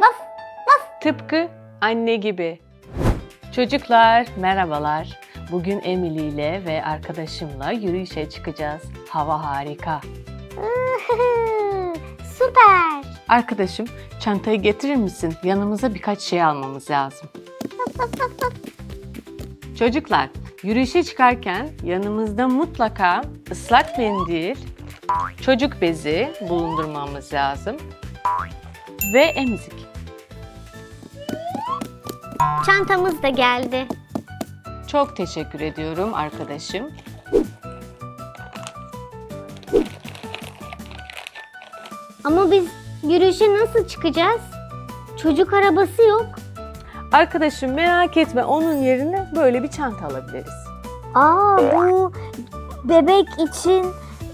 Vaf vaf. Tıpkı anne gibi. Çocuklar merhabalar. Bugün Emily ile ve arkadaşımla yürüyüşe çıkacağız. Hava harika. Süper. Arkadaşım çantayı getirir misin? Yanımıza birkaç şey almamız lazım. Çocuklar yürüyüşe çıkarken yanımızda mutlaka ıslak mendil, çocuk bezi bulundurmamız lazım ve emzik. Çantamız da geldi. Çok teşekkür ediyorum arkadaşım. Ama biz yürüyüşe nasıl çıkacağız? Çocuk arabası yok. Arkadaşım merak etme onun yerine böyle bir çanta alabiliriz. Aa bu bebek için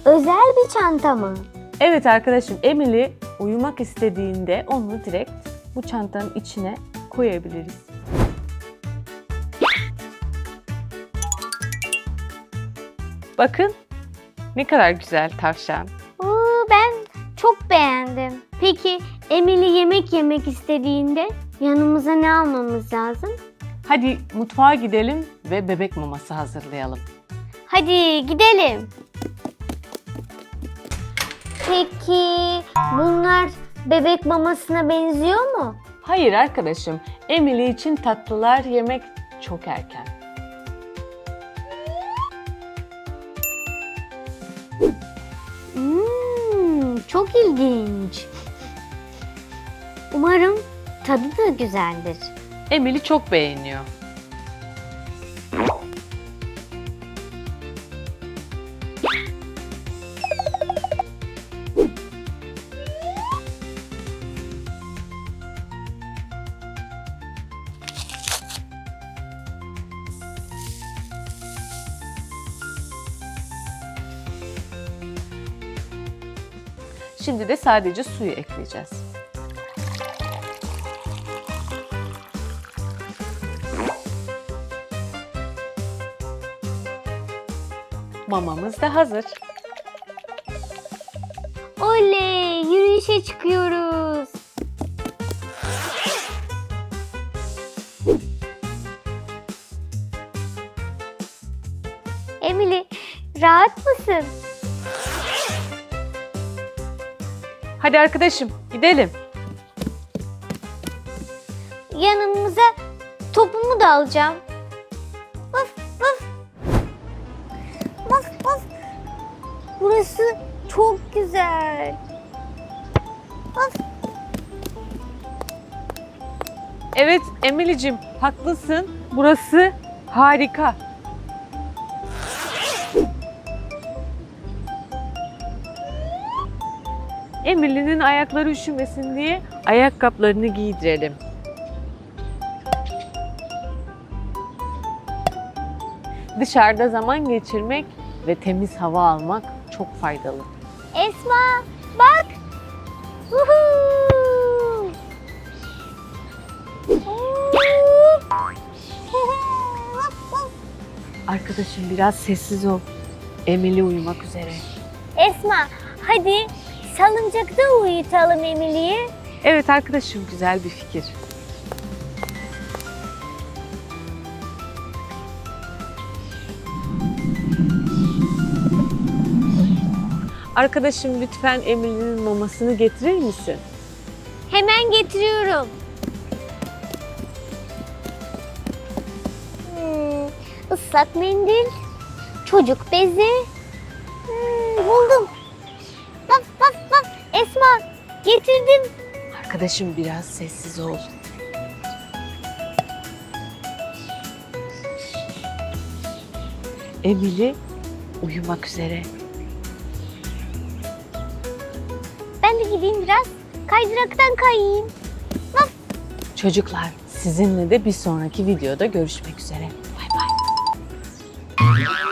özel bir çanta mı? Evet arkadaşım Emily uyumak istediğinde onu direkt bu çantanın içine koyabiliriz. Bakın ne kadar güzel tavşan. Oo, ben çok beğendim. Peki Emily yemek yemek istediğinde yanımıza ne almamız lazım? Hadi mutfağa gidelim ve bebek maması hazırlayalım. Hadi gidelim. Peki bunlar bebek mamasına benziyor mu? Hayır arkadaşım, Emily için tatlılar yemek çok erken. Hmm, çok ilginç. Umarım tadı da güzeldir. Emily çok beğeniyor. Şimdi de sadece suyu ekleyeceğiz. Mamamız da hazır. Oley! Yürüyüşe çıkıyoruz. Emily, rahat mısın? Hadi arkadaşım gidelim. Yanımıza topumu da alacağım. Vaf vaf. Vaf vaf. Burası çok güzel. Vaf. Evet Emily'cim haklısın. Burası harika. Emily'nin ayakları üşümesin diye ayakkabılarını giydirelim. Dışarıda zaman geçirmek ve temiz hava almak çok faydalı. Esma bak. Woohoo! Arkadaşım biraz sessiz ol. Emily uyumak üzere. Esma hadi salıncakta uyutalım Emily'yi. Evet arkadaşım güzel bir fikir. Arkadaşım lütfen Emily'nin mamasını getirir misin? Hemen getiriyorum. Hmm, ıslak mendil, çocuk bezi. Hmm, buldum. Vaf. Esma getirdim. Arkadaşım biraz sessiz ol. Emily uyumak üzere. Ben de gideyim biraz kaydıraktan kayayım. Çocuklar sizinle de bir sonraki videoda görüşmek üzere. Bay bay.